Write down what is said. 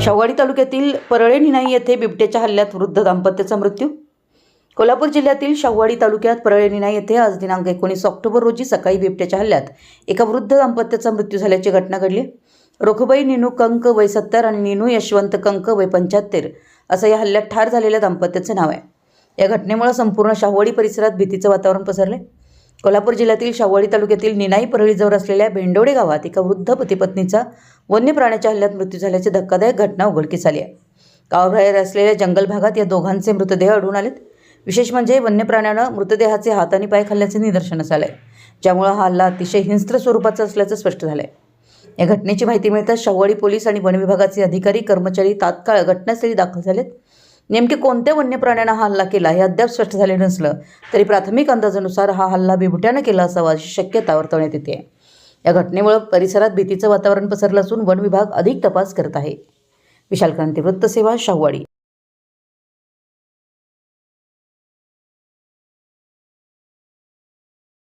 शाहवाडी तालुक्यातील परळे निनाई येथे बिबट्याच्या हल्ल्यात वृद्ध दाम्पत्याचा मृत्यू. कोल्हापूर जिल्ह्यातील शाहवाडी तालुक्यात परळे निनाई येथे आज दिनांक एकोणीस ऑक्टोबर रोजी सकाळी बिबट्याच्या हल्ल्यात एका वृद्ध दाम्पत्याचा मृत्यू झाल्याची घटना घडली. रोखबाई निनू कंक वय सत्तर आणि निनू यशवंत कंक वय पंच्याहत्तर असं या हल्ल्यात ठार झालेल्या दाम्पत्याचं नाव आहे. या घटनेमुळे संपूर्ण शाहवाडी परिसरात भीतीचं वातावरण पसरले कोल्हापूर जिल्ह्यातील शावळी तालुक्यातील निनाई परळीजवळ असलेल्या भेंडोडे गावात एका वृद्ध पतीपत्नीचा वन्य प्राण्याच्या हल्ल्यात मृत्यू झाल्याची धक्कादायक घटना उघडकीस आली आहे. गावाबाहेर असलेल्या जंगल भागात या दोघांचे मृतदेह आढळून आलेत. विशेष म्हणजे वन्य प्राण्यानं मृतदेहाचे हात आणि पाय खाल्ल्याचे निदर्शनास आहे ज्यामुळं हा हल्ला अतिशय हिंस्त्र स्वरूपाचा असल्याचं स्पष्ट झालं आहे या घटनेची माहिती मिळताच शावळी पोलीस आणि वन विभागाचे अधिकारी कर्मचारी तात्काळ घटनास्थळी दाखल झालेत. नेमके कोणत्या वन्य प्राण्यानं हा हल्ला केला हे अद्याप स्पष्ट झाले नसलं तरी प्राथमिक अंदाजानुसार हा हल्ला बिबट्यानं केला असावा अशी शक्यता वर्तवण्यात येते. या घटनेमुळे परिसरात भीतीचं वातावरण पसरलं असून वन विभाग अधिक तपास करत आहे. विशाल क्रांती वृत्तसेवा शाहवाडी.